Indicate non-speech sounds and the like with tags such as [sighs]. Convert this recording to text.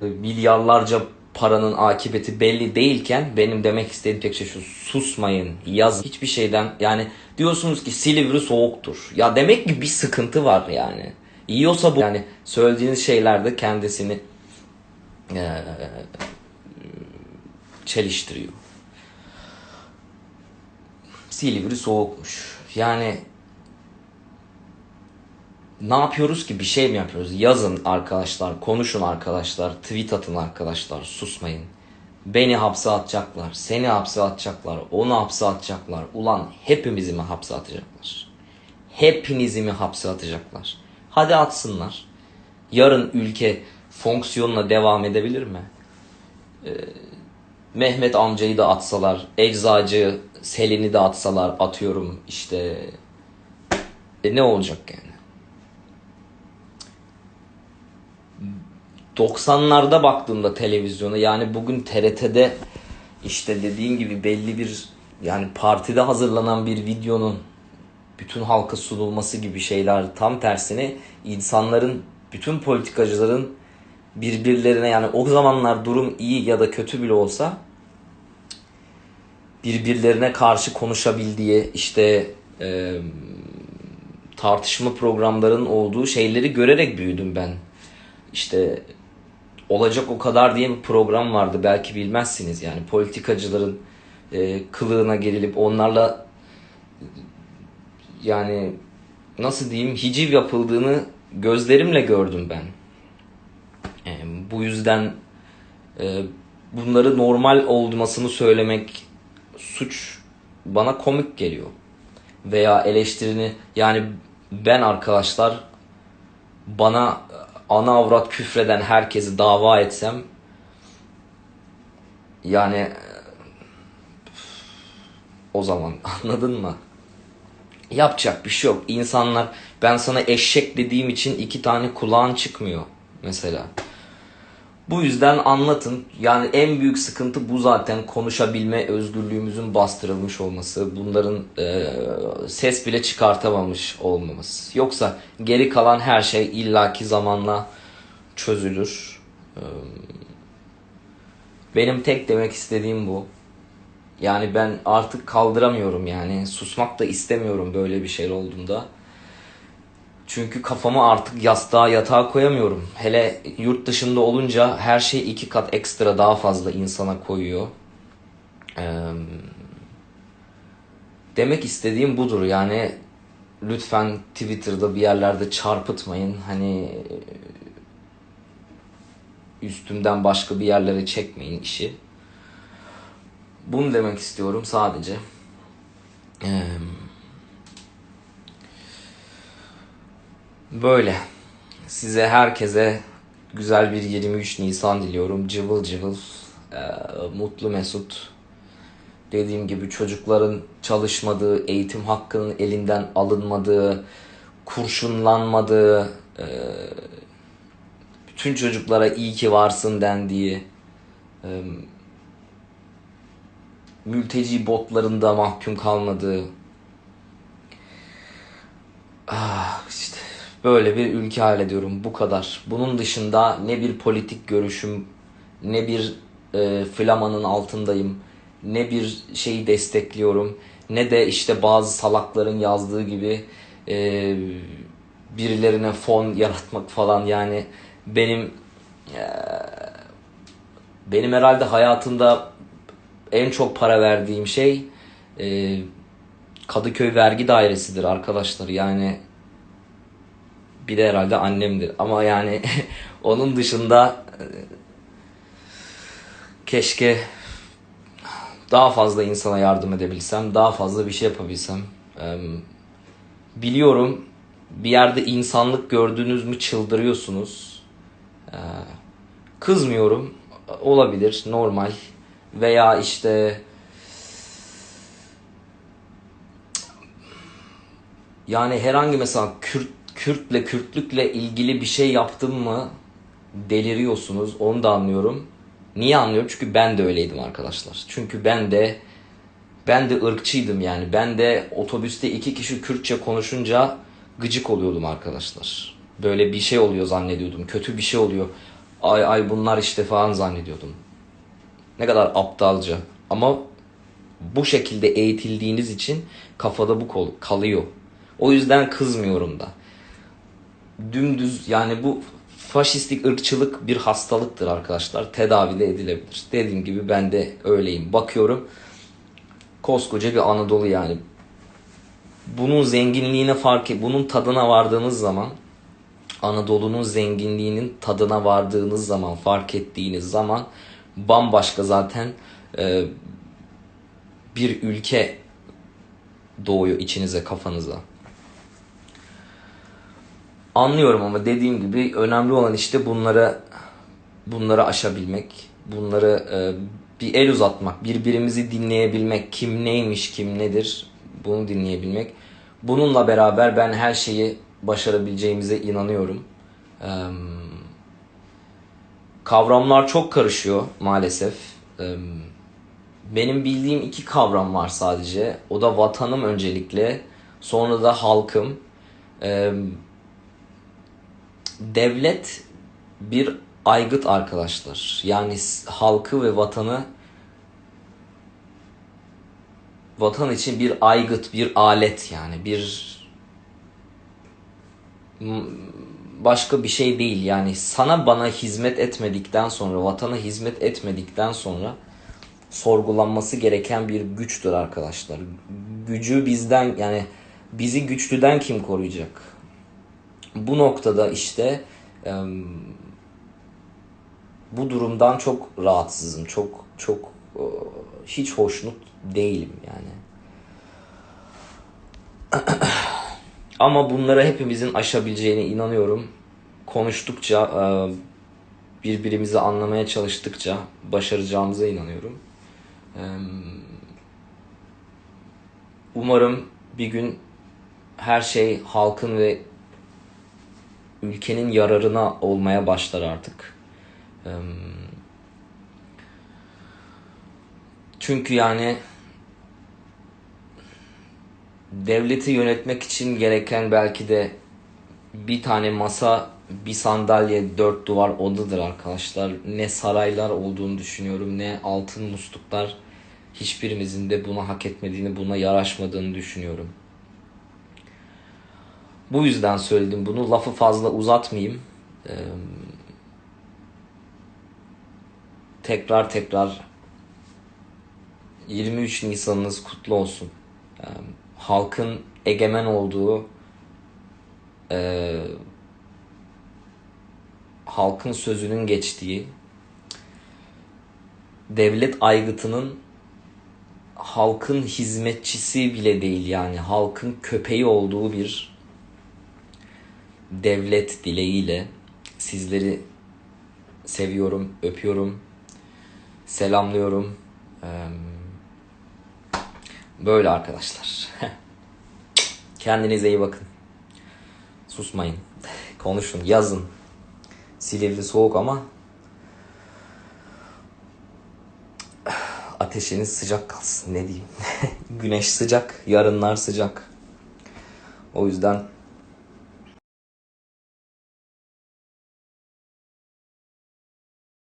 milyarlarca paranın akıbeti belli değilken benim demek istediğim tek şey şu susmayın yaz hiçbir şeyden yani diyorsunuz ki Silivri soğuktur ya demek ki bir sıkıntı var yani yiyorsa bu yani söylediğiniz şeylerde kendisini eee, çeliştiriyor. Silivri soğukmuş. Yani ne yapıyoruz ki? Bir şey mi yapıyoruz? Yazın arkadaşlar, konuşun arkadaşlar, tweet atın arkadaşlar, susmayın. Beni hapse atacaklar, seni hapse atacaklar, onu hapse atacaklar. Ulan hepimizi mi hapse atacaklar? Hepinizi mi hapse atacaklar? Hadi atsınlar. Yarın ülke fonksiyonla devam edebilir mi? Mehmet amcayı da atsalar, eczacı Selin'i de atsalar atıyorum işte e ne olacak yani? 90'larda baktığımda televizyona yani bugün TRT'de işte dediğin gibi belli bir yani partide hazırlanan bir videonun bütün halka sunulması gibi şeyler tam tersine insanların bütün politikacıların birbirlerine yani o zamanlar durum iyi ya da kötü bile olsa birbirlerine karşı konuşabildiği işte e, tartışma programların olduğu şeyleri görerek büyüdüm ben. İşte olacak o kadar diye bir program vardı belki bilmezsiniz yani politikacıların e, kılığına gerilip onlarla yani nasıl diyeyim hiciv yapıldığını gözlerimle gördüm ben. E, bu yüzden e, bunları normal olmasını söylemek suç bana komik geliyor. Veya eleştirini yani ben arkadaşlar bana ana avrat küfreden herkesi dava etsem yani o zaman [laughs] anladın mı? Yapacak bir şey yok. İnsanlar ben sana eşek dediğim için iki tane kulağın çıkmıyor mesela. Bu yüzden anlatın. Yani en büyük sıkıntı bu zaten konuşabilme özgürlüğümüzün bastırılmış olması. Bunların e, ses bile çıkartamamış olmamız. Yoksa geri kalan her şey illaki zamanla çözülür. E, benim tek demek istediğim bu. Yani ben artık kaldıramıyorum yani. Susmak da istemiyorum böyle bir şey olduğunda. Çünkü kafamı artık yastığa yatağa koyamıyorum. Hele yurt dışında olunca her şey iki kat ekstra daha fazla insana koyuyor. Ee, demek istediğim budur. Yani lütfen Twitter'da bir yerlerde çarpıtmayın. Hani üstümden başka bir yerlere çekmeyin işi. Bunu demek istiyorum sadece. Eee Böyle. Size herkese güzel bir 23 Nisan diliyorum. Cıvıl cıvıl, e, mutlu mesut. Dediğim gibi çocukların çalışmadığı, eğitim hakkının elinden alınmadığı, kurşunlanmadığı, e, bütün çocuklara iyi ki varsın dendiği, e, mülteci botlarında mahkum kalmadığı, Ah işte böyle bir ülke hallediyorum bu kadar. Bunun dışında ne bir politik görüşüm, ne bir e, flamanın altındayım, ne bir şeyi destekliyorum, ne de işte bazı salakların yazdığı gibi e, birilerine fon yaratmak falan yani benim e, benim herhalde hayatımda en çok para verdiğim şey e, Kadıköy vergi dairesidir arkadaşlar. Yani bir de herhalde annemdir. Ama yani [laughs] onun dışında e, keşke daha fazla insana yardım edebilsem, daha fazla bir şey yapabilsem. E, Biliyorum bir yerde insanlık gördünüz mü çıldırıyorsunuz. E, Kızmıyorum. Olabilir, normal. Veya işte Yani herhangi mesela Kürt Kürtle Kürtlükle ilgili bir şey yaptım mı deliriyorsunuz. Onu da anlıyorum. Niye anlıyorum? Çünkü ben de öyleydim arkadaşlar. Çünkü ben de ben de ırkçıydım yani. Ben de otobüste iki kişi Kürtçe konuşunca gıcık oluyordum arkadaşlar. Böyle bir şey oluyor zannediyordum. Kötü bir şey oluyor. ay ay bunlar işte falan zannediyordum. Ne kadar aptalca. Ama bu şekilde eğitildiğiniz için kafada bu kol kalıyor. O yüzden kızmıyorum da. Dümdüz yani bu faşistik ırkçılık bir hastalıktır arkadaşlar. Tedavi de edilebilir. Dediğim gibi ben de öyleyim. Bakıyorum koskoca bir Anadolu yani. Bunun zenginliğine fark bunun tadına vardığınız zaman Anadolu'nun zenginliğinin tadına vardığınız zaman, fark ettiğiniz zaman bambaşka zaten e, bir ülke doğuyor içinize, kafanıza. Anlıyorum ama dediğim gibi önemli olan işte bunlara bunları aşabilmek, bunları e, bir el uzatmak, birbirimizi dinleyebilmek, kim neymiş, kim nedir bunu dinleyebilmek. Bununla beraber ben her şeyi başarabileceğimize inanıyorum. Eee, kavramlar çok karışıyor maalesef. Eee, benim bildiğim iki kavram var sadece. O da vatanım öncelikle, sonra da halkım. Eee, devlet bir aygıt arkadaşlar. Yani halkı ve vatanı vatan için bir aygıt, bir alet yani bir başka bir şey değil. Yani sana bana hizmet etmedikten sonra, vatana hizmet etmedikten sonra sorgulanması gereken bir güçtür arkadaşlar. Gücü bizden yani bizi güçlüden kim koruyacak? Bu noktada işte bu durumdan çok rahatsızım. Çok çok e, hiç hoşnut değilim yani. [clears throat] Ama bunları hepimizin aşabileceğine inanıyorum. Konuştukça, e, birbirimizi anlamaya çalıştıkça başaracağımıza inanıyorum. Umarım bir gün her şey halkın ve ülkenin yararına olmaya başlar artık. Çünkü yani devleti yönetmek için gereken belki de bir tane masa, bir sandalye, dört duvar odadır arkadaşlar. Ne saraylar olduğunu düşünüyorum, ne altın musluklar. Hiçbirimizin de bunu hak etmediğini, buna yaraşmadığını düşünüyorum. Bu yüzden söyledim bunu. Lafı fazla uzatmayayım. Ee, tekrar tekrar 23 Nisan'ınız kutlu olsun. Ee, halkın egemen olduğu, e, halkın sözünün geçtiği, devlet aygıtının halkın hizmetçisi bile değil yani halkın köpeği olduğu bir devlet dileğiyle sizleri seviyorum, öpüyorum, selamlıyorum. Böyle arkadaşlar. [laughs] Kendinize iyi bakın. Susmayın. [laughs] Konuşun, yazın. Silivri soğuk ama [sighs] ateşiniz sıcak kalsın ne diyeyim. [laughs] Güneş sıcak, yarınlar sıcak. O yüzden